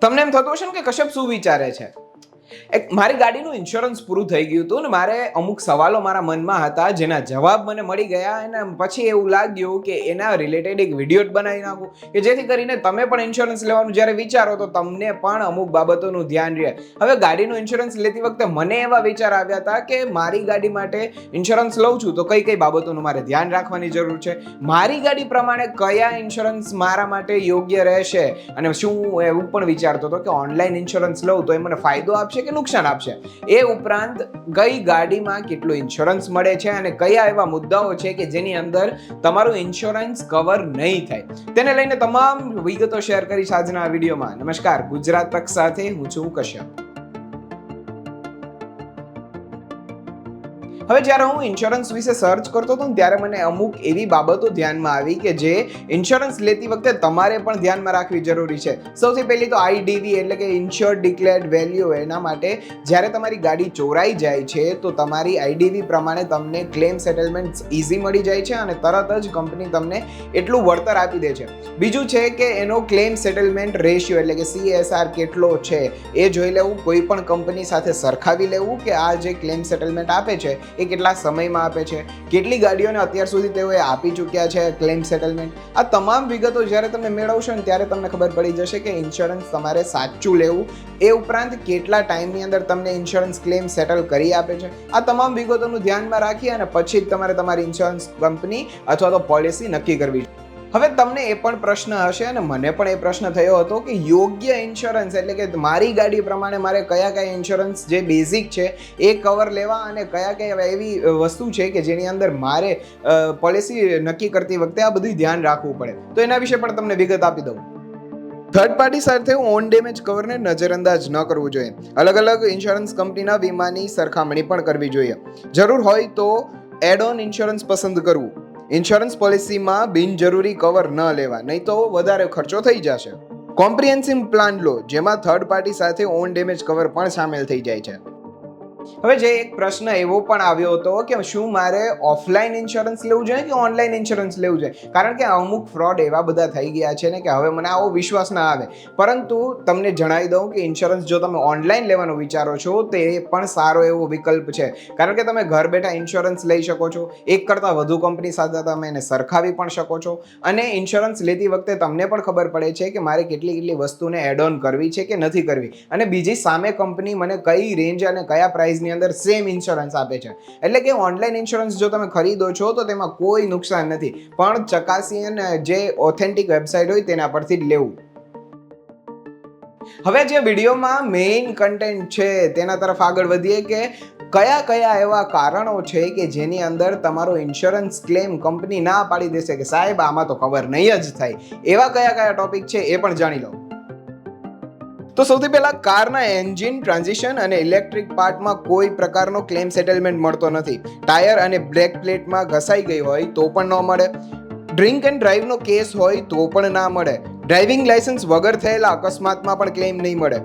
તમને એમ થતું હશે ને કે કશ્યપ શું વિચારે છે? એક મારી ગાડીનું ઇન્સ્યોરન્સ પૂરું થઈ ગયું હતું ને મારે અમુક સવાલો મારા મનમાં હતા, જેના જવાબ મને મળી ગયા અને પછી એવું લાગ્યું કે એના રિલેટેડ એક વીડિયો બનાવી નાખું, કે જેથી કરીને તમે પણ ઇન્સ્યોરન્સ લેવાનું જ્યારે વિચારો તો તમને પણ અમુક બાબતોનું ધ્યાન રહે. હવે ગાડીનું ઇન્સ્યોરન્સ લેતી વખતે મને એવા વિચાર આવ્યા હતા કે મારી ગાડી માટે ઇન્સ્યોરન્સ લઉં છું તો કઈ કઈ બાબતોનું મારે ધ્યાન રાખવાની જરૂર છે? મારી ગાડી પ્રમાણે કયા ઇન્સ્યોરન્સ મારા માટે યોગ્ય રહેશે? અને શું એવું પણ વિચારતો હતો કે ઓનલાઈન ઇન્સ્યોરન્સ લઉં તો એ મને ફાયદો આપશે? કે નુકસાન આપશે? એ ઉપરાંત કઈ ગાડીમાં કેટલું ઇન્સ્યોરન્સ મળે છે અને કયા એવા મુદ્દાઓ છે કે જેની અંદર તમારું ઇન્સ્યોરન્સ કવર નહીં થાય? તેને લઈને તમામ વિગતો શેર કરીશ આજના વિડીયોમાં. નમસ્કાર, ગુજરાત તક સાથે હું છું કશ્યપ. હવે જ્યારે હું ઇન્સ્યોરન્સ વિશે સર્ચ કરતો હતો ત્યારે મને અમુક એવી બાબતો ધ્યાનમાં આવી કે જે ઇન્સ્યોરન્સ લેતી વખતે તમારે પણ ધ્યાનમાં રાખવી જરૂરી છે. સૌથી પહેલી તો આઈડીવી એટલે કે ઇન્શ્યોર ડિક્લેર્ડ વેલ્યુ એના માટે જ્યારે તમારી ગાડી ચોરાઈ જાય છે તો તમારી આઈડીવી પ્રમાણે તમને ક્લેમ સેટલમેન્ટ ઇઝી મળી જાય છે અને તરત જ કંપની તમને એટલું વળતર આપી દે છે. બીજું છે કે એનો ક્લેમ સેટલમેન્ટ રેશિયો એટલે કે સીએસઆર કેટલો છે એ જોઈ લેવું, કોઈ પણ કંપની સાથે સરખાવી લેવું કે આ જે ક્લેમ સેટલમેન્ટ આપે છે એ કેટલા સમયમાં આપે છે? કેટલી ગાડીઓને અત્યાર સુધી તેઓએ આપી ચૂક્યા છે ક્લેમ સેટલમેન્ટ આ તમામ વિગતો જ્યારે તમે મેળવશો ને ત્યારે તમને ખબર પડી જશે કે ઇન્સ્યોરન્સ તમારે સાચું લેવું. એ ઉપરાંત કેટલા ટાઈમની અંદર તમને ઇન્સ્યોરન્સ ક્લેમ સેટલ કરી આપે છે. આ તમામ વિગતોનું ધ્યાનમાં રાખી અને પછી જ તમારે તમારી ઇન્સ્યોરન્સ કંપની અથવા તો પોલિસી નક્કી કરવી છે. હવે તમને એ પણ પ્રશ્ન હશે અને મને પણ એ પ્રશ્ન થયો હતો કે યોગ્ય ઇન્સ્યોરન્સ એટલે કે મારી ગાડી પ્રમાણે મારે કયા કયા ઇન્સ્યોરન્સ જે બેઝિક છે એ કવર લેવા અને કયા કયા એવી વસ્તુ છે કે જેની અંદર મારે પોલિસી નક્કી કરતી વખતે આ બધું ધ્યાન રાખવું પડે. તો એના વિશે પણ તમને વિગત આપી દઉં. થર્ડ પાર્ટી સાથે ઓન ડેમેજ કવરને નજરઅંદાજ ન કરવું જોઈએ. અલગ અલગ ઇન્સ્યોરન્સ કંપનીના વીમાની સરખામણી પણ કરવી જોઈએ. જરૂર હોય તો એડ ઓન ઇન્સ્યોરન્સ પસંદ કરવું. ઇન્સ્યોરન્સ પોલિસીમાં બિનજરૂરી કવર ન લેવા, નહીં તો વધારે ખર્ચો થઈ જશે. કોમ્પ્રિહેન્સિવ પ્લાન લો, જેમાં થર્ડ પાર્ટી સાથે ઓન ડેમેજ કવર પણ સામેલ થઈ જાય છે. હવે જે એક પ્રશ્ન એવો પણ આવ્યો હતો કે શું મારે ઓફલાઈન ઇન્સ્યોરન્સ લેવું જોઈએ કે ઓનલાઈન ઇન્સ્યોરન્સ લેવું જોઈએ? કારણ કે અમુક ફ્રોડ એવા બધા થઈ ગયા છે ને કે હવે મને આવો વિશ્વાસ ના આવે. પરંતુ તમને જણાવી દઉં કે ઇન્સ્યોરન્સ જો તમે ઓનલાઈન લેવાનો વિચારો છો, તો પણ સારો એવો વિકલ્પ છે. કારણ કે તમે ઘર બેઠા ઇન્સ્યોરન્સ લઈ શકો છો, એક કરતાં વધુ કંપની સાથે તમે એને સરખાવી પણ શકો છો. અને ઇન્સ્યોરન્સ લેતી વખતે તમને પણ ખબર પડે છે કે મારે કેટલી કેટલી વસ્તુને એડ ઓન કરવી છે કે નથી કરવી. અને બીજી સામે કંપની મને કઈ રેન્જ અને કયા પ્રાઇસની અંદર સેમ ઇન્સ્યોરન્સ આપે છે. એટલે કે ઓનલાઈન ઇન્સ્યોરન્સ જો તમે ખરીદો છો, તો તેમાં કોઈ નુકસાન નથી. પણ ચકાસી અને જે ઓથેન્ટિક વેબસાઇટ હોય, તેના પરથી લેવું. હવે જે વિડીયોમાં મેઇન કન્ટેન્ટ છે, તેના તરફ આગળ વધીએ કે કયા કયા એવા કારણો છે કે જેની અંદર તમારો ઇન્સ્યોરન્સ ક્લેમ કંપની ના પાડી દેશે કે સાહેબ, આમાં તો કવર નહીં જ થાય. એવા કયા કયા ટોપિક છે એ પણ જાણી લો. તો સૌથી પહેલા કારના એન્જિન, ટ્રાન્ઝિશન અને ઇલેક્ટ્રિક પાર્ટમાં કોઈ પ્રકારનો ક્લેમ સેટલમેન્ટ મળતો નથી. ટાયર અને બ્રેક પ્લેટમાં ઘસાઈ ગઈ હોય તો પણ ન મળે. ડ્રિંક એન્ડ ડ્રાઈવનો કેસ હોય તો પણ ના મળે. ડ્રાઇવિંગ લાયસન્સ વગર થયેલા અકસ્માતમાં પણ ક્લેમ નહીં મળે.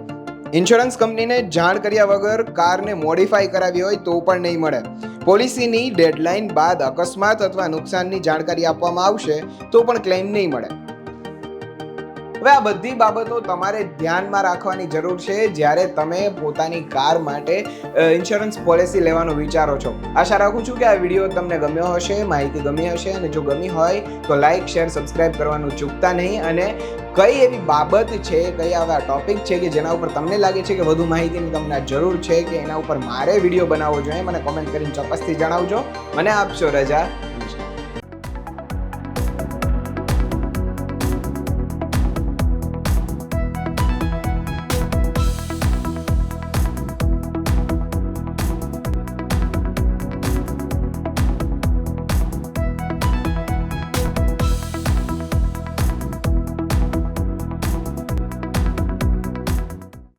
ઇન્સ્યોરન્સ કંપનીને જાણ કર્યા વગર કારને મોડિફાઈ કરાવી હોય તો પણ નહીં મળે. પોલિસીની ડેડલાઇન બાદ અકસ્માત અથવા નુકસાનની જાણકારી આપવામાં આવશે તો પણ ક્લેમ નહીં મળે. હવે આ બધી બાબતો તમારે ધ્યાનમાં રાખવાની જરૂર છે જ્યારે તમે પોતાની કાર માટે ઇન્સ્યોરન્સ પોલિસી લેવાનું વિચારો છો. આશા રાખું છું કે આ વીડિયો તમને ગમ્યો હશે, માહિતી ગમી હશે અને જો ગમી હોય તો લાઇક શેર સબસ્ક્રાઇબ કરવાનું ચૂકતા નહીં અને કઈ એવી બાબત છે, કઈ આવા ટોપિક છે કે જેના ઉપર તમને લાગે છે કે વધુ માહિતીની તમને જરૂર છે કે એના ઉપર મારે વીડિયો બનાવવો જોઈએ, મને કોમેન્ટ કરીને ચોક્કસથી જણાવજો. મને આપશો રજા.